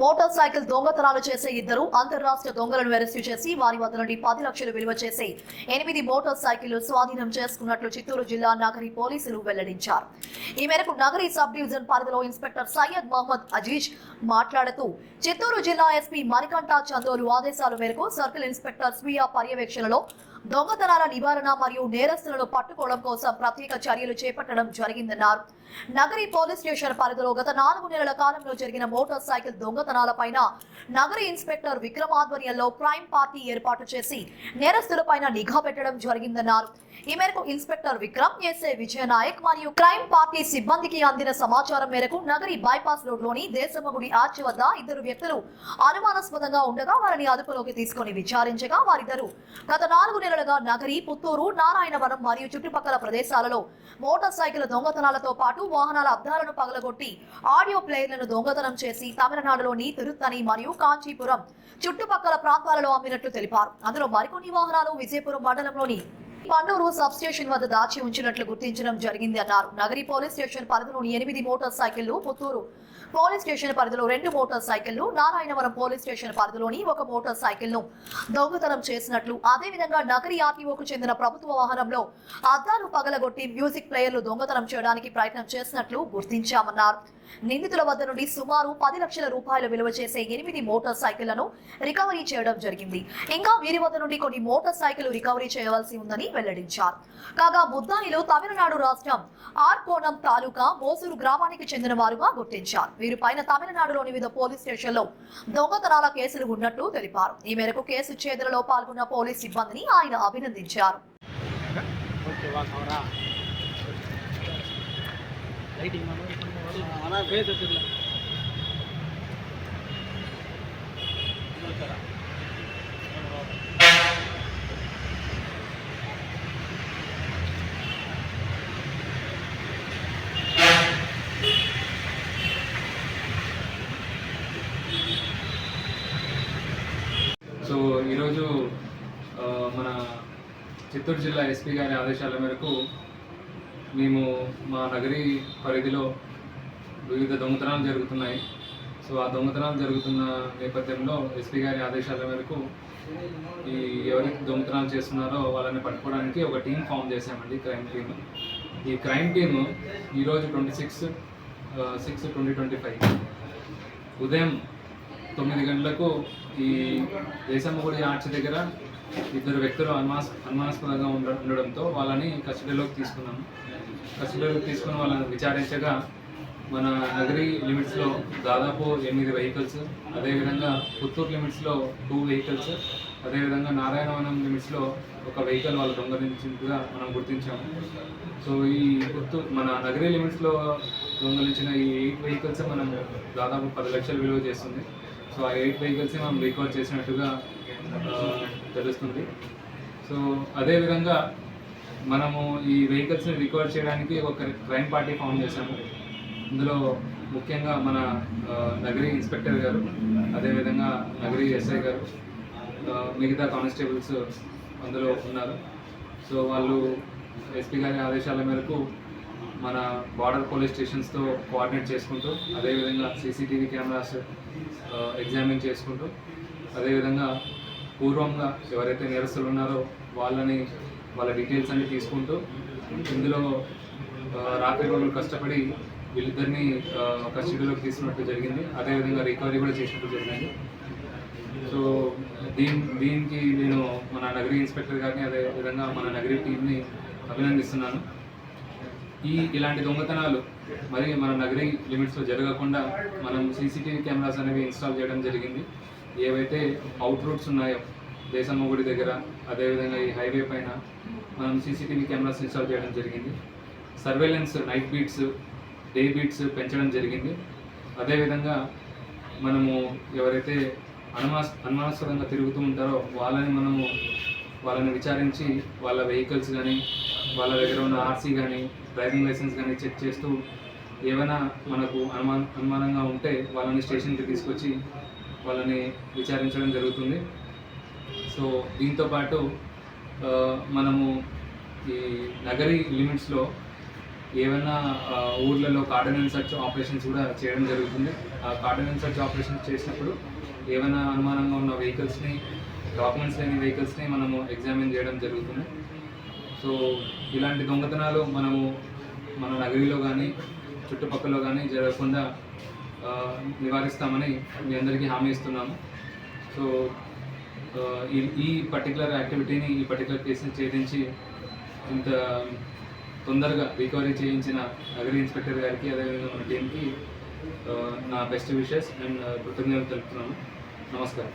Motor cycle దొంగతనాలు చేసే ఇద్దరు అంతర్రాష్ట్ర దొంగలను అరెస్టు చేసి వారి వద్ద నుండి పది లక్షలు విలువ చేసే ఎనిమిది మోటార్ సైకిళ్ళు స్వాధీనం చేసుకున్నట్లు చిత్తూరు జిల్లా నగరి పోలీసులు వెల్లడించారు. ఈ మేరకు నగరి సబ్ డివిజన్ పరిధిలో ఇన్స్పెక్టర్ సయ్యద్ మహమ్మద్ అజీజ్ మాట్లాడుతూ చిత్తూరు జిల్లా ఎస్పీ మణికంఠ చందోలు ఆదేశాల మేరకు సర్కిల్ ఇన్స్పెక్టర్ స్వీయ పర్యవేక్షణలో దొంగతనాల నివారణ మరియు నేరస్తులను పట్టుకోవడం కోసం ప్రత్యేక చర్యలు చేపట్టడం జరిగిందన్నారు. నగరి పోలీస్ స్టేషన్ పరిధిలో గత నాలుగు నెలల కాలంలో జరిగిన మోటార్ సైకిల్ దొంగతనాలపైన నగరి ఇన్స్పెక్టర్ విక్రమ్ ఆధ్వర్యంలో క్రైమ్ పార్టీ ఏర్పాటు చేసి నేరస్తులపైన నిఘా పెట్టడం జరిగిందన్నారు. ఈ మేరకు ఇన్స్పెక్టర్ విక్రమ్ ఎస్ఏ విజయనాయక్ మరియు క్రైమ్ పార్టీ సిబ్బందికి అందిన సమాచారం మేరకు నగరి బైపాస్ రోడ్లోని దేశమగుడి ఆర్చి వద్ద ఇద్దరు వ్యక్తులు అనుమానాస్పదంగా ఉండగా వారిని అదుపులోకి తీసుకొని విచారించగా వారిద్దరు గత నాలుగు నెలలుగా నగరి పుత్తూరు నారాయణవరం మరియు చుట్టుపక్కల ప్రదేశాలలో మోటార్ సైకిల్ దొంగతనాలతో పాటు వాహనాల అద్దాలను పగలగొట్టి ఆడియో ప్లేయర్లను దొంగతనం చేసి తమిళనాడులోని తిరుత్తని మరియు కాంచీపురం చుట్టుపక్కల ప్రాంతాలలో అమ్మినట్లు తెలిపారు. అందులో మరికొన్ని వాహనాలు విజయపురం మండలంలోని పన్నూరు సబ్ స్టేషన్ వద్ద దాచి ఉంచినట్లు గుర్తించడం జరిగింది అన్నారు. నగరి పోలీస్ స్టేషన్ పరిధిలోని ఎనిమిది మోటార్ సైకిళ్ళు పుత్తూరు పోలీస్ స్టేషన్ పరిధిలో రెండు మోటార్ సైకిళ్ళు నారాయణవరం పోలీస్ స్టేషన్ పరిధిలోని ఒక మోటార్ సైకిల్ను దొంగతనం చేసినట్లు అదేవిధంగా నగరి ఆర్టీఓకు చెందిన ప్రభుత్వ వాహనంలో అద్దాలు పగలగొట్టి మ్యూజిక్ ప్లేయర్లు దొంగతనం చేయడానికి ప్రయత్నం చేసినట్లు గుర్తించామన్నారు. నిందితుల వద్ద నుండి సుమారు పది లక్షల రూపాయల విలువ చేసే ఎనిమిది మోటార్ సైకిళ్ళను రికవరీ చేయడం జరిగింది. ఇంకా వీరి వద్ద నుండి కొన్ని మోటార్ సైకిల్ రికవరీ చేయవలసి ఉందని వెల్లడించారు. కాగా బుద్దానిలో తమిళనాడు రాష్ట్రం ఆర్కోణం తాలూకా మోసూరు గ్రామానికి చెందిన వారుగా గుర్తించారు. వీరిపైన తమిళనాడులోని వివిధ పోలీస్ స్టేషన్లో దొంగతనాల కేసులు ఉన్నట్టు తెలిపారు. ఈ మేరకు కేసు ఛేదనలో పాల్గొన్న పోలీస్ సిబ్బందిని ఆయన అభినందించారు. సో ఈరోజు మన చిత్తూరు జిల్లా ఎస్పీ గారి ఆదేశాల మేరకు మేము మా నగరి పరిధిలో వివిధ దొంగతనాలు జరుగుతున్నాయి. సో ఆ దొంగతనాలు జరుగుతున్న నేపథ్యంలో ఎస్పీ గారి ఆదేశాల మేరకు ఈ ఎవరైతే దొంగతనాలు చేస్తున్నారో వాళ్ళని పట్టుకోవడానికి ఒక టీం ఫామ్ చేశామండి క్రైమ్ టీమ్. ఈ క్రైమ్ టీమ్ ఈరోజు twenty six six twenty twenty five. ఉదయం తొమ్మిది గంటలకు ఈ దేశమ్మగుడి ఆర్చ్ దగ్గర ఇద్దరు వ్యక్తులు అనుమాస్ అనుమానాస్పదంగా ఉండ ఉండడంతో వాళ్ళని కస్టడీలోకి తీసుకున్నాము. కస్టడీలోకి తీసుకుని వాళ్ళని విచారించగా మన నగరి లిమిట్స్లో దాదాపు ఎనిమిది వెహికల్స్ అదేవిధంగా పుత్తూరు లిమిట్స్లో టూ వెహికల్స్ అదేవిధంగా నారాయణవనం లిమిట్స్లో ఒక వెహికల్ వాళ్ళు దొంగలించినట్టుగా మనం గుర్తించాము. సో ఈ పుత్తూరు మన నగరీ లిమిట్స్లో దొంగలించిన ఈ ఎయిట్ వెహికల్స్ మనం దాదాపు పది లక్షలు విలువ చేస్తుంది. సో ఆ ఎయిట్ వెహికల్స్ మనం రికవర్ చేసినట్టుగా తెలుస్తుంది. సో అదేవిధంగా మనము ఈ వెహికల్స్ని రికవర్ చేయడానికి ఒక క్రైమ్ పార్టీ ఫామ్ చేశాము. ఇందులో ముఖ్యంగా మన నగరీ ఇన్స్పెక్టర్ గారు అదేవిధంగా నగరీ ఎస్ఐ గారు మిగతా కానిస్టేబుల్స్ అందులో ఉన్నారు. సో వాళ్ళు ఎస్పీ గారి ఆదేశాల మేరకు మన బార్డర్ పోలీస్ స్టేషన్స్తో కోఆర్డినేట్ చేసుకుంటూ అదేవిధంగా సీసీటీవీ కెమెరాస్ ఎగ్జామిన్ చేసుకుంటూ అదేవిధంగా పూర్వంగా ఎవరైతే నేరస్తులు ఉన్నారో వాళ్ళని వాళ్ళ డీటెయిల్స్ అన్ని తీసుకుంటూ ఇందులో రాత్రి రోజులు కష్టపడి వీళ్ళిద్దరిని కస్టడీలోకి తీసుకున్నట్టు జరిగింది. అదేవిధంగా రికవరీ కూడా చేసినట్టు జరిగింది. సో దీని దీనికి నేను మన నగరీ ఇన్స్పెక్టర్ గారిని అదే విధంగా మన నగరీ టీంని అభినందిస్తున్నాను. ఈ ఇలాంటి దొంగతనాలు మరి మన నగరీ లిమిట్స్లో జరగకుండా మనం సీసీటీవీ కెమెరాస్ అనేవి ఇన్స్టాల్ చేయడం జరిగింది. ఏవైతే అవుట్ రూట్స్ ఉన్నాయో దేశమ్మ గుడి దగ్గర అదేవిధంగా ఈ హైవే పైన మనం సీసీటీవీ కెమెరాస్ ఇన్స్టాల్ చేయడం జరిగింది. Surveillance night beats day beats పెంచడం జరిగింది. అదేవిధంగా మనము ఎవరైతే అనుమాస్ అనుమానాస్పదంగా తిరుగుతూ ఉంటారో వాళ్ళని మనము వాళ్ళని విచారించి వాళ్ళ వెహికల్స్ కానీ వాళ్ళ దగ్గర ఉన్న ఆర్సీ కానీ డ్రైవింగ్ లైసెన్స్ కానీ చెక్ చేస్తూ ఏమైనా మనకు అనుమాన అనుమానంగా ఉంటే వాళ్ళని స్టేషన్కి తీసుకొచ్చి వాళ్ళని విచారించడం జరుగుతుంది. సో దీంతో పాటు మనము ఈ నగరి లిమిట్స్లో ఏమైనా ఊర్లలో కార్డినెన్స్ సర్చ్ ఆపరేషన్స్ కూడా చేయడం జరుగుతుంది. ఆ కార్డినెన్స్ సర్చ్ ఆపరేషన్స్ చేసినప్పుడు ఏమైనా అనుమానంగా ఉన్న వెహికల్స్ని డాక్యుమెంట్స్ లేని వెహికల్స్ని మనము ఎగ్జామిన్ చేయడం జరుగుతుంది. సో ఇలాంటి దొంగతనాలు మనము మన నగరిలో కానీ చుట్టుపక్కల కానీ జరగకుండా నివారిస్తామని మీ అందరికీ హామీ ఇస్తున్నాము. సో ఈ ఈ పర్టికులర్ యాక్టివిటీని ఈ పర్టికులర్ కేసుని ఛేదించి ఇంత తొందరగా రికవరీ చేయించిన అగ్రి ఇన్స్పెక్టర్ గారికి అదేవిధంగా మన టీంకి నా బెస్ట్ విషెస్ అండ్ కృతజ్ఞతలు తెలుపుతున్నాను నమస్కారం.